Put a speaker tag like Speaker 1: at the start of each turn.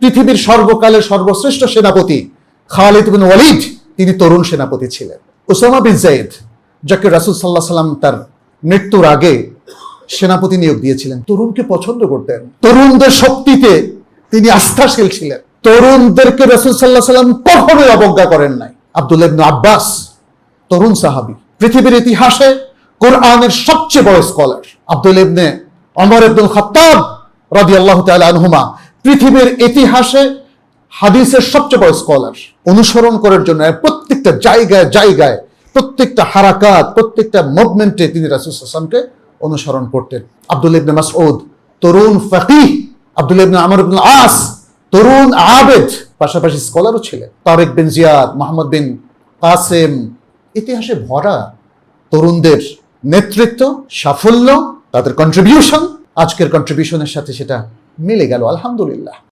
Speaker 1: পৃথিবীর সর্বকালের সর্বশ্রেষ্ঠ সেনাপতি খালিদ বিন ওয়ালিদ, তিনি তরুণ সেনাপতি ছিলেন। ওসামা বিন জাইদ যাকে রাসুল সাল্লাহ সাল্লাম তার মৃত্যুর আগে সেনাপতি নিয়োগ দিয়েছিলেন। তরুণকে পছন্দ করতেন। তরুণদের শক্তিতে তিনি আস্থাশীল ছিলেন। তরুণদেরকে রসুল সাল্লাহ সাল্লাম কখনোই অবজ্ঞা করেন নাই। আব্দুল ইবনু আব্বাস, তরুণ সাহাবী। পৃথিবীর ইতিহাসে কোরআনের সবচেয়ে বড় স্কলার আব্দুল ইবনে অমর আব্দুল খত্তাব রাদি আল্লাহ আনহুমা পৃথিবীর ইতিহাসে হাদিসের সবচেয়ে বড় স্কলার অনুসরণ করার জন্য প্রত্যেকটা জায়গায় জায়গায় প্রত্যেকটা হারাকাত, প্রত্যেকটা মুভমেন্টে তিনি রাসুল হাসানকে অনুসরণ করতেন। আব্দুল ইবনে মাসউদ, তরুণ ফকিহ আব্দুল ইবনে আমর ইবনে আস, তরুণ আবেদ, পাশাপাশি স্কলারও ছিলেন। তারেক বিন জিয়াদ, মোহাম্মদ বিন কাসেম, ইতিহাসে ভরা তরুণদের নেতৃত্ব, সাফল্য, তাদের কন্ট্রিবিউশন আজকের কন্ট্রিবিউশনের সাথে সেটা মিলে গেল আলহামদুলিল্লাহ।